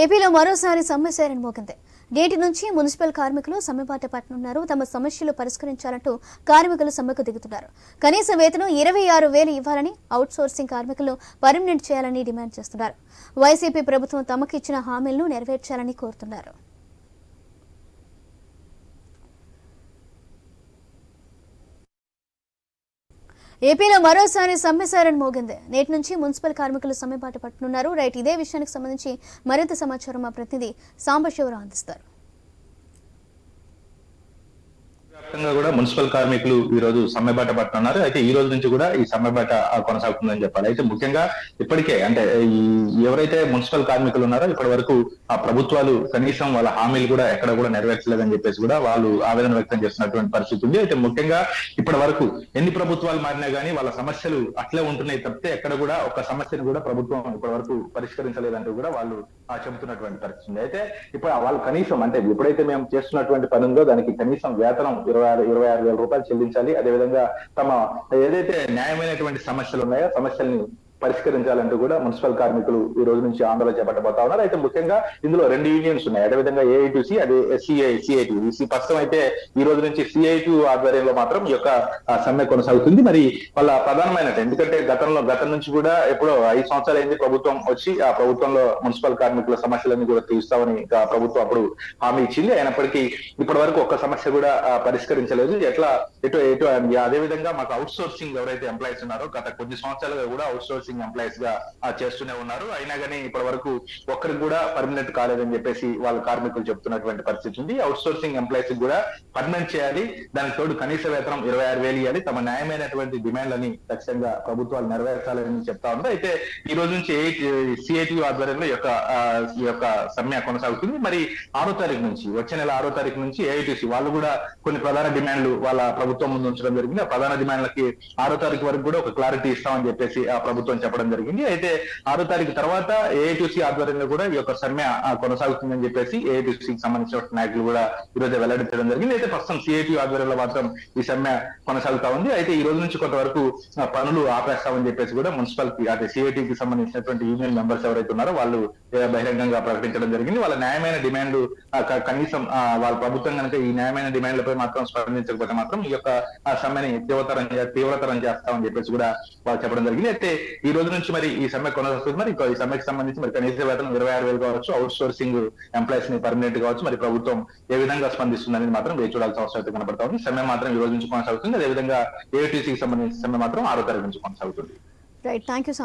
ఏపీలో మరోసారి సమ్మె సైరన్ మోగింది. నేటి నుంచి మున్సిపల్ కార్మికులు సమ్మెబాట పట్టనున్నారు. తమ సమస్యలు పరిష్కరించాలంటూ కార్మికులు సమ్మెకు దిగుతున్నారు. కనీస వేతనం ఇరవై ఆరు వేలు ఇవ్వాలని అవుట్సోర్సింగ్ కార్మికులు పర్మనెంట్ చేయాలని డిమాండ్ చేస్తున్నారు. వైసీపీ ప్రభుత్వం తమకు ఇచ్చిన హామీలను నెరవేర్చాలని కోరుతున్నారు. ఏపీలో మరోసారి సమ్మె సైరన్ మోగింది. నేటి నుంచి మున్సిపల్ కార్మికులు సమ్మెబాట పట్టనున్నారు. రైట్ ఇదే విషయానికి సంబంధించి మరింత సమాచారం మా ప్రతినిధి సాంబశివరావు అందిస్తారు. వ్యాప్తంగా కూడా మున్సిపల్ కార్మికులు ఈ రోజు సమ్మెబాట పడుతున్నారు. అయితే ఈ రోజు నుంచి కూడా ఈ సమ్మెబాట కొనసాగుతుందని చెప్పాలి. అయితే ముఖ్యంగా ఇప్పటికే అంటే ఈ ఎవరైతే మున్సిపల్ కార్మికులు ఉన్నారో ఇప్పటి వరకు ఆ ప్రభుత్వాలు కనీసం వాళ్ళ హామీలు కూడా ఎక్కడ కూడా నెరవేర్చలేదని చెప్పేసి కూడా వాళ్ళు ఆవేదన వ్యక్తం చేస్తున్నటువంటి పరిస్థితి ఉంది. అయితే ముఖ్యంగా ఇప్పటి వరకు ఎన్ని ప్రభుత్వాలు మారినా గానీ వాళ్ళ సమస్యలు అట్లే ఉంటున్నాయి తప్పితే ఎక్కడ కూడా ఒక సమస్యను కూడా ప్రభుత్వం ఇప్పటి వరకు పరిష్కరించలేదంటూ కూడా వాళ్ళు ఆ, చెబుతున్నటువంటి పరిస్థితి అయితే ఇప్పుడు వాళ్ళు కనీసం అంటే ఎప్పుడైతే మేము చేస్తున్నటువంటి పని ఉందో దానికి కనీసం వేతనం ఇరవై ఆరు ఇరవై ఆరు వేల రూపాయలు చెల్లించాలి. అదేవిధంగా తమ ఏదైతే న్యాయమైనటువంటి సమస్యలు ఉన్నాయో సమస్యల్ని పరిష్కరించాలంటూ కూడా మున్సిపల్ కార్మికులు ఈ రోజు నుంచి ఆందోళన చేపట్టబోతా ఉన్నారు. అయితే ముఖ్యంగా ఇందులో రెండు యూనియన్స్ ఉన్నాయి. అదేవిధంగా ఏఐటీసీ అదే సిఐ సిఐటి ఈ ప్రస్తుతం అయితే ఈ రోజు నుంచి సిఐటి ఆధ్వర్యంలో మాత్రం ఈ యొక్క సమ్మె కొనసాగుతుంది. మరి వాళ్ళ ప్రధానమైన ఎందుకంటే గతంలో గతం నుంచి కూడా ఎప్పుడో ఐదు సంవత్సరాలు అయింది ప్రభుత్వం వచ్చి ఆ ప్రభుత్వంలో మున్సిపల్ కార్మికుల సమస్యలన్నీ కూడా తీరుస్తామని ప్రభుత్వం అప్పుడు హామీ ఇచ్చింది. అయినప్పటికీ ఇప్పటి వరకు ఒక్క సమస్య కూడా పరిష్కరించలేదు. ఎట్లా ఎటు ఎటు అదే విధంగా మాకు అవుట్ సోర్సింగ్ ఎవరైతే ఎంప్లాయీస్ ఉన్నారో గత కొన్ని సంవత్సరాలుగా కూడా అవుట్ సోర్సింగ్ ఎంప్లాయీస్గా చేస్తూనే ఉన్నారు. అయినా కానీ ఇప్పటి వరకు ఒక్కరికి కూడా పర్మనెంట్ కాలేదని చెప్పేసి వాళ్ళ కార్మికులు చెప్తున్నటువంటి పరిస్థితి ఉంది. అవుట్ సోర్సింగ్ ఎంప్లాయీస్ కూడా పర్మనెంట్ చేయాలి. దానికి తోడు కనీస వేతనం ఇరవై ఆరు వేలు ఇవ్వాలి. తమ న్యాయమైనటువంటి డిమాండ్లని ఖచ్చితంగా ప్రభుత్వాలు నెరవేర్చాలని చెప్తా ఉంది. అయితే ఈ రోజు నుంచి సిఐటి ఆధ్వర్యంలో యొక్క ఈ యొక్క సమ్మె కొనసాగుతుంది. మరి ఆరో తారీఖు నుంచి వచ్చే నెల ఆరో తారీఖు నుంచి ఏఐటీసీ వాళ్ళు కూడా కొన్ని ప్రధాన డిమాండ్లు వాళ్ళ ప్రభుత్వం ముందు ఉంచడం జరిగింది. ఆ ప్రధాన డిమాండ్లకి ఆరో తారీఖు వరకు కూడా ఒక క్లారిటీ ఇస్తామని చెప్పేసి ఆ ప్రభుత్వం చెప్పడం జరిగింది. అయితే ఆరో తారీఖు తర్వాత ఏఐటీసీ ఆధ్వర్యంలో కూడా ఈ యొక్క సమ్మె కొనసాగుతుందని చెప్పేసి ఏఐటీసీకి సంబంధించిన నాయకులు కూడా ఈ రోజు వెల్లడించడం జరిగింది. అయితే ప్రస్తుతం సిఐటి ఆధ్వర్యంలో మాత్రం ఈ సమ్మె కొనసాగుతా ఉంది. అయితే ఈ రోజు నుంచి కొంతవరకు పనులు ఆపేస్తామని చెప్పేసి కూడా మున్సిపల్కి అదే సిఐటికి సంబంధించినటువంటి యూనియన్ మెంబర్స్ ఎవరైతే ఉన్నారో వాళ్ళు బహిరంగంగా ప్రకటించడం జరిగింది. వాళ్ళ న్యాయమైన డిమాండ్ కనీసం వాళ్ళ ప్రభుత్వం కనుక ఈ న్యాయమైన డిమాండ్లపై మాత్రం స్పందించకపోతే మాత్రం ఈ యొక్క సమ్మెని తీవ్రతరం తీవ్రతరం చేస్తామని చెప్పేసి కూడా వాళ్ళు చెప్పడం జరిగింది. అయితే ఈ రోజు నుంచి మరి ఈ సమ్మె కొనసాగుతుంది. మరి ఈ సమ్మెకి సంబంధించి మరి కనీస వేతనం ఇరవై ఆరు వేలు కావచ్చు అవుట్ సోర్సింగ్ ఎంప్లాయీస్ని పర్మనెంట్ కావచ్చు. మరి ప్రభుత్వం ఏ విధంగా స్పందిస్తుంది అనేది మాత్రం వేచి చూడాల్సిన అవసరం అయితే కనబడతా ఉంది సమ్మె మాత్రం ఈ రోజు నుంచి కొనసాగుతుంది. అదేవిధంగా ఏటీసీకి సంబంధించిన సమ్మె మాత్రం ఆరో తారీఖు నుంచి కొనసాగుతుంది. Right thank you